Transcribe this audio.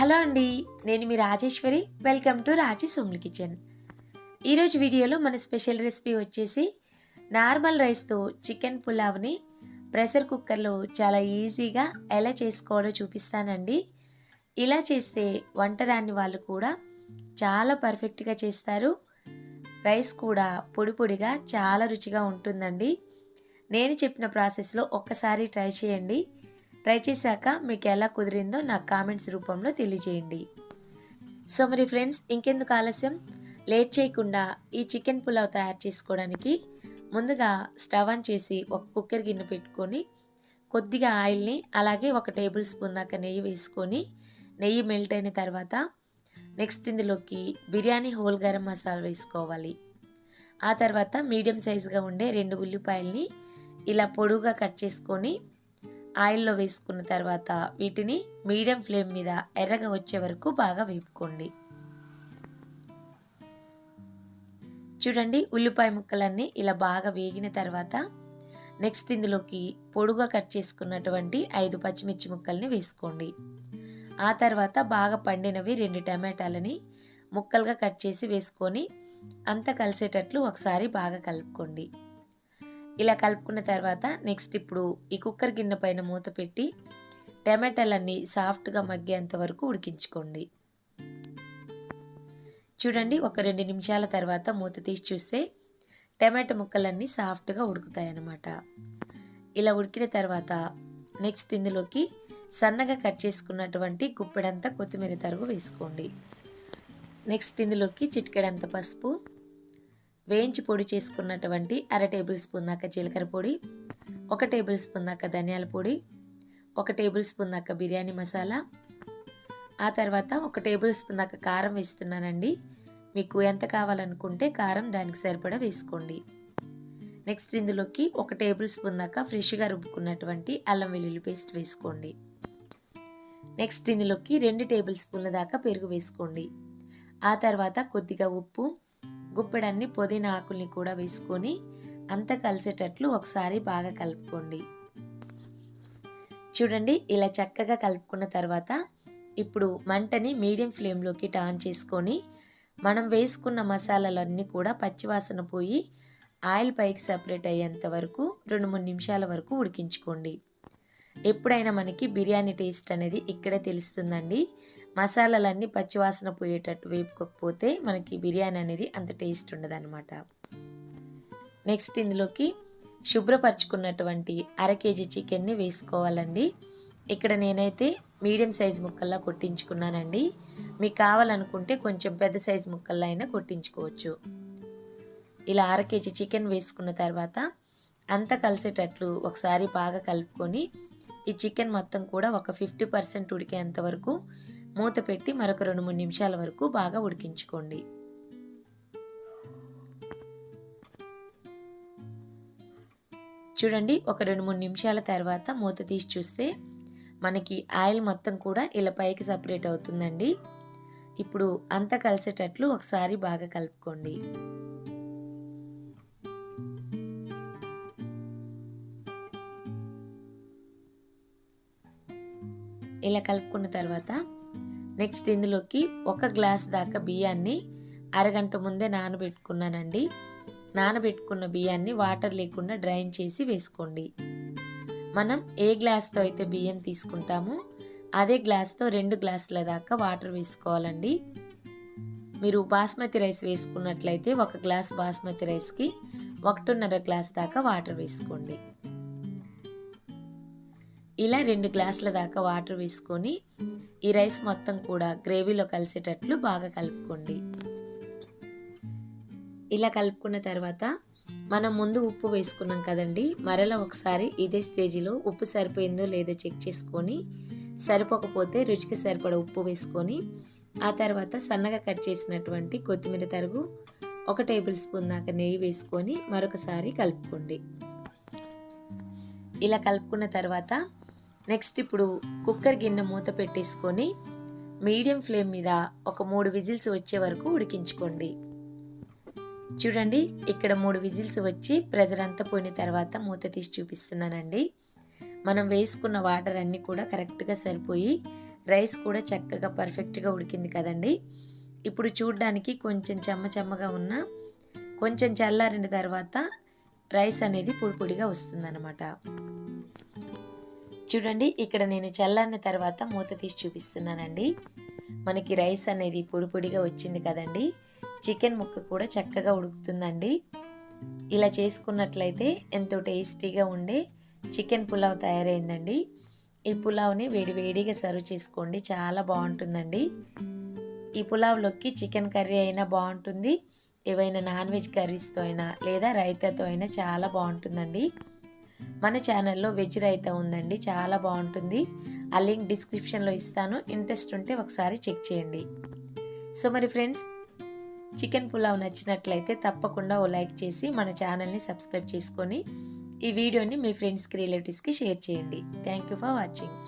Hello అండి నేను మీ Rajeshwari. Welcome to Raji Somli kitchen. ఈరోజు వీడియోలో మన స్పెషల్ రెసిపీ వచ్చేసి నార్మల్ రైస్తో చికెన్ పులావ్ని ప్రెషర్ కుక్కర్లో చాలా ఈజీగా ఎలా చేసుకోవాలో చూపిస్తానండి. ఇలా చేస్తే వంట రాని వాళ్ళు కూడా చాలా పర్ఫెక్ట్గా చేస్తారు. రైస్ కూడా పొడి పొడిగా చాలా రుచిగా ఉంటుందండి. నేను చెప్పిన ప్రాసెస్లో ఒక్కసారి ట్రై చేయండి. ట్రై చేశాక మీకు ఎలా కుదిరిందో నాకు కామెంట్స్ రూపంలో తెలియజేయండి. సో మరి ఫ్రెండ్స్ ఇంకెందుకు ఆలస్యం? లేట్ చేయకుండా ఈ చికెన్ పులావ్ తయారు చేసుకోవడానికి ముందుగా స్టవ్ ఆన్ చేసి ఒక కుక్కర్ గిన్నె పెట్టుకొని కొద్దిగా ఆయిల్ని అలాగే ఒక టేబుల్ స్పూన్ దాకా నెయ్యి వేసుకొని నెయ్యి మెల్ట్ అయిన తర్వాత నెక్స్ట్ ఇందులోకి బిర్యానీ హోల్ గరం మసాలా వేసుకోవాలి. ఆ తర్వాత మీడియం సైజుగా ఉండే రెండు ఉల్లిపాయల్ని ఇలా పొడువుగా కట్ చేసుకొని ఆయిల్లో వేసుకున్న తర్వాత వీటిని మీడియం ఫ్లేమ్ మీద ఎర్రగా వచ్చే వరకు బాగా వేపుకోండి. చూడండి ఉల్లిపాయ ముక్కలన్నీ ఇలా బాగా వేగిన తర్వాత నెక్స్ట్ ఇందులోకి పొడుగా కట్ చేసుకున్నటువంటి ఐదు పచ్చిమిర్చి ముక్కల్ని వేసుకోండి. ఆ తర్వాత బాగా పండినవి రెండు టమాటాలని ముక్కలుగా కట్ చేసి వేసుకొని అంతా కలిసేటట్లు ఒకసారి బాగా కలుపుకోండి. ఇలా కలుపుకున్న తర్వాత నెక్స్ట్ ఇప్పుడు ఈ కుక్కర్ గిన్నె పైన మూత పెట్టి టమాటాలన్నీ సాఫ్ట్గా మగ్గేంత వరకు ఉడికించుకోండి. చూడండి ఒక రెండు నిమిషాల తర్వాత మూత తీసి చూస్తే టమాటా ముక్కలన్నీ సాఫ్ట్గా ఉడుకుతాయి అన్నమాట ఇలా ఉడికిన తర్వాత నెక్స్ట్ ఇందులోకి సన్నగా కట్ చేసుకున్నటువంటి గుప్పెడంతా కొత్తిమీర తరుగు వేసుకోండి. నెక్స్ట్ ఇందులోకి చిటికెడంత పసుపు వేయించి పొడి చేసుకున్నటువంటి అర టేబుల్ స్పూన్ దాకా జీలకర్ర పొడి ఒక టేబుల్ స్పూన్ దాకా ధనియాల పొడి ఒక టేబుల్ స్పూన్ దాకా బిర్యానీ మసాలా ఆ తర్వాత ఒక టేబుల్ స్పూన్ దాకా కారం వేస్తున్నానండి. మీకు ఎంత కావాలనుకుంటే కారం దానికి సరిపడా వేసుకోండి. నెక్స్ట్ ఇందులోకి ఒక టేబుల్ స్పూన్ దాకా ఫ్రెష్గా రుబ్బుకున్నటువంటి అల్లం వెల్లుల్లి పేస్ట్ వేసుకోండి. నెక్స్ట్ ఇందులోకి రెండు టేబుల్ స్పూన్ల దాకా పెరుగు వేసుకోండి. ఆ తర్వాత కొద్దిగా ఉప్పు గుప్పెడన్ని పుదీనా ఆకుల్ని కూడా వేసుకొని అంతా కలిసేటట్లు ఒకసారి బాగా కలుపుకోండి. చూడండి ఇలా చక్కగా కలుపుకున్న తర్వాత ఇప్పుడు మంటని మీడియం ఫ్లేమ్లోకి టర్న్ చేసుకొని మనం వేసుకున్న మసాలాలన్నీ కూడా పచ్చివాసన పోయి ఆయిల్ పైకి సపరేట్ అయ్యేంత వరకు రెండు మూడు నిమిషాల వరకు ఉడికించుకోండి. ఎప్పుడైనా మనకి బిర్యానీ టేస్ట్ అనేది ఇక్కడే తెలుస్తుందండి. మసాలాలన్నీ పచ్చివాసన పోయేటట్టు వేపుకోకపోతే మనకి బిర్యానీ అనేది అంత టేస్ట్ ఉండదన్నమాట. నెక్స్ట్ ఇందులోకి శుభ్రపరచుకున్నటువంటి అర కేజీ చికెన్ని వేసుకోవాలండి. ఇక్కడ నేనైతే మీడియం సైజ్ ముక్కల్లా కొట్టించుకున్నానండి. మీకు కావాలనుకుంటే కొంచెం పెద్ద సైజ్ ముక్కల్లా అయినా కొట్టించుకోవచ్చు. ఇలా అర కేజీ చికెన్ వేసుకున్న తర్వాత అంతా కలిసేటట్లు ఒకసారి బాగా కలుపుకొని ఈ చికెన్ మొత్తం కూడా ఒక ఫిఫ్టీ పర్సెంట్ ఉడికేంత వరకు మూత పెట్టి మరొక రెండు మూడు నిమిషాల వరకు బాగా ఉడికించుకోండి. చూడండి ఒక రెండు మూడు నిమిషాల తర్వాత మూత తీసి చూస్తే మనకి ఆయిల్ మొత్తం కూడా ఇలా పైకి సపరేట్ అవుతుందండి. ఇప్పుడు అంతా కలిసేటట్లు ఒకసారి బాగా కలుపుకోండి. ఇలా కలుపుకున్న తర్వాత నెక్స్ట్ ఇందులోకి ఒక గ్లాస్ దాకా బియ్యాన్ని అరగంట ముందే నానబెట్టుకున్నానండి. నానబెట్టుకున్న బియ్యాన్ని వాటర్ లేకుండా డ్రైన్ చేసి వేసుకోండి. మనం ఏ గ్లాస్తో అయితే బియ్యం తీసుకుంటామో అదే గ్లాస్తో రెండు గ్లాసుల దాకా వాటర్ వేసుకోవాలండి. మీరు బాస్మతి రైస్ వేసుకున్నట్లయితే ఒక గ్లాస్ బాస్మతి రైస్కి ఒకటిన్నర గ్లాస్ దాకా వాటర్ వేసుకోండి. ఇలా రెండు గ్లాసుల దాకా వాటర్ వేసుకొని ఈ రైస్ మొత్తం కూడా గ్రేవీలో కలిసేటట్లు బాగా కలుపుకోండి. ఇలా కలుపుకున్న తర్వాత మనం ముందు ఉప్పు వేసుకున్నాం కదండి మరలా ఒకసారి ఇదే స్టేజిలో ఉప్పు సరిపోయిందో లేదో చెక్ చేసుకొని సరిపోకపోతే రుచికి సరిపడ ఉప్పు వేసుకొని ఆ తర్వాత సన్నగా కట్ చేసినటువంటి కొత్తిమీర తరుగు ఒక టేబుల్ స్పూన్ దాకా నెయ్యి వేసుకొని మరొకసారి కలుపుకోండి. ఇలా కలుపుకున్న తర్వాత నెక్స్ట్ ఇప్పుడు కుక్కర్ గిన్నె మూత పెట్టేసుకొని మీడియం ఫ్లేమ్ మీద ఒక మూడు విజిల్స్ వచ్చే వరకు ఉడికించుకోండి. చూడండి ఇక్కడ మూడు విజిల్స్ వచ్చి ప్రెజర్ అంతా పోయిన తర్వాత మూత తీసి చూపిస్తున్నానండి. మనం వేసుకున్న వాటర్ అన్నీ కూడా కరెక్ట్గా సరిపోయి రైస్ కూడా చక్కగా పర్ఫెక్ట్గా ఉడికింది కదండి. ఇప్పుడు చూడ్డానికి కొంచెం చెమ్మ చెమ్మగా ఉన్న కొంచెం చల్లారిన తర్వాత రైస్ అనేది పొడి పొడిగా వస్తుందన్నమాట. చూడండి ఇక్కడ నేను చల్లారిన తర్వాత మూత తీసి చూపిస్తున్నానండి. మనకి రైస్ అనేది పొడిపొడిగా వచ్చింది కదండి. చికెన్ ముక్క కూడా చక్కగా ఉడుకుతుందండి. ఇలా చేసుకున్నట్లయితే ఎంతో టేస్టీగా ఉండే చికెన్ పులావ్ తయారైందండి. ఈ పులావ్ని వేడివేడిగా సర్వ్ చేసుకోండి చాలా బాగుంటుందండి. ఈ పులావ్లోకి చికెన్ కర్రీ అయినా బాగుంటుంది. ఏవైనా నాన్ వెజ్ కర్రీస్తో అయినా లేదా రైతాతో అయినా చాలా బాగుంటుందండి. మన ఛానల్లో వెజ్ రైతా ఉందండి. చాలా బాగుంటుంది. ఆ లింక్ డిస్క్రిప్షన్లో ఇస్తాను. ఇంట్రెస్ట్ ఉంటే ఒకసారి చెక్ చేయండి. సో మరి ఫ్రెండ్స్ చికెన్ పులావ్ నచ్చినట్లయితే తప్పకుండా ఓ లైక్ చేసి మన ఛానల్ని సబ్స్క్రైబ్ చేసుకొని ఈ వీడియోని మీ ఫ్రెండ్స్కి రిలేటివ్స్కి షేర్ చేయండి. Thank you for watching